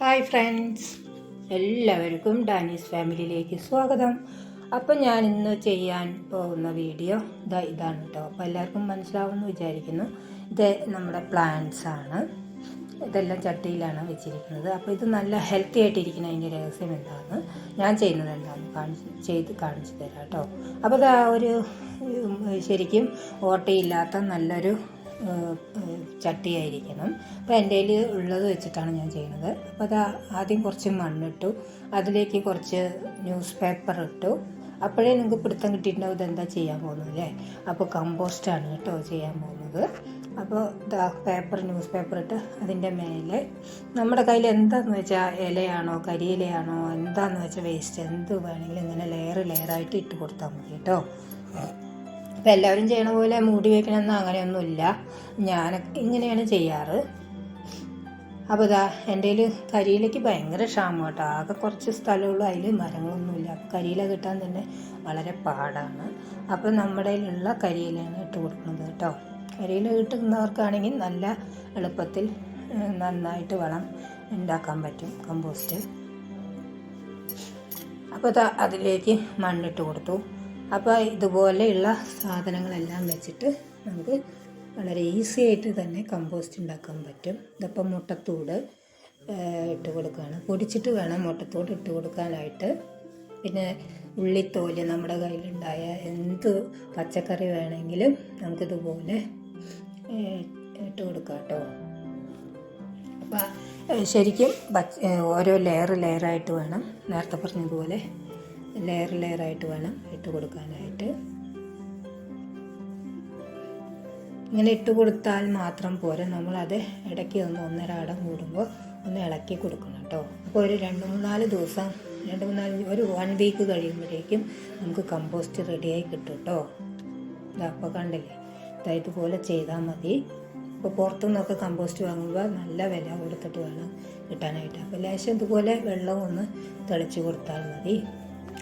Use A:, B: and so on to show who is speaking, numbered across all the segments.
A: Hi friends. എല്ലാവർക്കും ഡാനീസ് ഫാമിലിയിലേക്ക് സ്വാഗതം. അപ്പം ഞാൻ ഇന്ന് ചെയ്യാൻ പോകുന്ന വീഡിയോ ഇതാ ഇതാണ് കേട്ടോ അപ്പോൾ എല്ലാവർക്കും മനസ്സിലാവുമെന്ന് വിചാരിക്കുന്നു. ഇത് നമ്മുടെ പ്ലാന്റ്സ് ആണ്. ഇതെല്ലാം ചട്ടിയിലാണ് വെച്ചിരിക്കുന്നത്. അപ്പോൾ ഇത് നല്ല ഹെൽത്തി ആയിട്ടിരിക്കുന്ന അതിന്റെ രഹസ്യം എന്താണെന്ന് ഞാൻ ചെയ്യുന്നത് എന്താണെന്ന് കാണിച്ച് ചെയ്ത് കാണിച്ചു തരാം കേട്ടോ അപ്പോൾ ഇത് ആ ഒരു ശരിക്കും ഓട്ടയില്ലാത്ത നല്ലൊരു ചട്ടിയായിരിക്കണം. അപ്പോൾ എന്റെ കയ്യിൽ ഉള്ളത് വെച്ചിട്ടാണ് ഞാൻ ചെയ്യുന്നത്. അപ്പോൾ അത് ആദ്യം കുറച്ച് മണ്ണിട്ടു. അതിലേക്ക് കുറച്ച് ന്യൂസ് പേപ്പർ ഇട്ടു. അപ്പോഴേ നിങ്ങൾക്ക് പിടുത്തം കിട്ടിയിട്ടുണ്ടാവും ഇതെന്താ ചെയ്യാൻ പോകുന്നത് അല്ലേ? അപ്പോൾ കമ്പോസ്റ്റാണ് കേട്ടോ ചെയ്യാൻ പോകുന്നത്. അപ്പോൾ പേപ്പർ ന്യൂസ് പേപ്പർ ഇട്ട് അതിന്റെ മേലെ നമ്മുടെ കയ്യിൽ എന്താന്ന് വെച്ചാൽ ഇലയാണോ കരിയിലയാണോ എന്താന്ന് വെച്ചാൽ വേസ്റ്റ് എന്ത് വേണമെങ്കിലും ഇങ്ങനെ ലെയർ ലെയറായിട്ട് ഇട്ട് കൊടുത്താൽ മതി കേട്ടോ. അപ്പം എല്ലാവരും ചെയ്യണ പോലെ മൂടി വെക്കണമെന്ന് അങ്ങനെയൊന്നുമില്ല. ഞാൻ ഇങ്ങനെയാണ് ചെയ്യാറ്. അപ്പോൾ ഇതാ എന്റെ കയ്യിൽ കരിയിലേക്ക് ഭയങ്കര ക്ഷാമം കേട്ടോ. ആകെ കുറച്ച് സ്ഥലമുള്ളൂ. അതിൽ മരങ്ങളൊന്നുമില്ല. കരിയില കിട്ടാൻ തന്നെ വളരെ പാടാണ്. അപ്പോൾ നമ്മുടെ കയ്യിലുള്ള കരിയിലാണ് ഇട്ട് കൊടുക്കുന്നത് കേട്ടോ. കരിയില കിട്ടുന്നവർക്കാണെങ്കിൽ നല്ല എളുപ്പത്തിൽ നന്നായിട്ട് വളം ഉണ്ടാക്കാൻ പറ്റും കമ്പോസ്റ്റ്. അപ്പോൾ അതിലേക്ക് മണ്ണിട്ട് കൊടുത്തു. അപ്പോൾ ഇതുപോലെയുള്ള സാധനങ്ങളെല്ലാം വെച്ചിട്ട് നമുക്ക് വളരെ ഈസി ആയിട്ട് തന്നെ കമ്പോസ്റ്റ് ഉണ്ടാക്കാൻ പറ്റും. ഇതിപ്പോൾ മുട്ടത്തൂട് ഇട്ട് കൊടുക്കുകയാണ് പൊടിച്ചിട്ട് വേണം മുട്ടത്തോട് ഇട്ട് കൊടുക്കാനായിട്ട്. പിന്നെ ഉള്ളിത്തോൽ നമ്മുടെ കയ്യിലുണ്ടായ എന്ത് പച്ചക്കറി വേണമെങ്കിലും നമുക്കിതുപോലെ ഇട്ട് കൊടുക്കാം കേട്ടോ. അപ്പം ശരിക്കും ഓരോ ലെയർ ലെയറായിട്ട് വേണം. നേരത്തെ പറഞ്ഞതുപോലെ ലെയർ ലെയറായിട്ട് വേണം ഇട്ട് കൊടുക്കാനായിട്ട്. ഇങ്ങനെ ഇട്ട് കൊടുത്താൽ മാത്രം പോരാ. നമ്മളത് ഇടയ്ക്ക് ഒന്ന് ഒന്നര അടം കൂടുമ്പോൾ ഒന്ന് ഇളക്കി കൊടുക്കണം കേട്ടോ. അപ്പോൾ ഒരു രണ്ട് മൂന്നാൽ ദിവസം രണ്ട് മൂന്നാൽ ഒരു വൺ വീക്ക് കഴിയുമ്പോഴേക്കും നമുക്ക് കമ്പോസ്റ്റ് റെഡിയായി കിട്ടും കേട്ടോ. അപ്പോൾ കണ്ടില്ലേ? ഇതായതുപോലെ ചെയ്താൽ മതി. ഇപ്പോൾ പുറത്തുനിന്നൊക്കെ കമ്പോസ്റ്റ് വാങ്ങുമ്പോൾ നല്ല വില കൊടുത്തിട്ട് വേണം കിട്ടാനായിട്ട്. അപ്പോൾ ലേശം ഇതുപോലെ വെള്ളം ഒന്ന് തെളിച്ച് കൊടുത്താൽ മതി.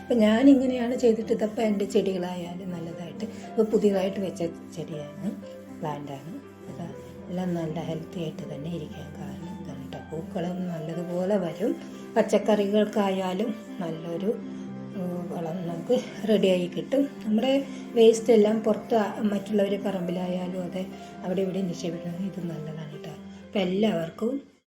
A: അപ്പോൾ ഞാനിങ്ങനെയാണ് ചെയ്തിട്ട് ഇതപ്പോൾ എന്റെ ചെടികളായാലും നല്ലതായിട്ട്. ഇപ്പോൾ പുതിയതായിട്ട് വെച്ച ചെടിയാണ് പ്ലാന്റാണ് അപ്പം എല്ലാം നല്ല ഹെൽത്തി ആയിട്ട് തന്നെ ഇരിക്കാൻ കാരണം കേട്ടോ പൂക്കളും നല്ലതുപോലെ വരും. പച്ചക്കറികൾക്കായാലും നല്ലൊരു വളം നമുക്ക് റെഡിയായി കിട്ടും. നമ്മുടെ വേസ്റ്റ് എല്ലാം പുറത്ത് മറ്റുള്ളവർ പറമ്പിലായാലും അതെ അവിടെ ഇവിടെ നിക്ഷേപിക്കുന്നത് ഇത് നല്ലതാണ് കേട്ടോ അപ്പം എല്ലാവർക്കും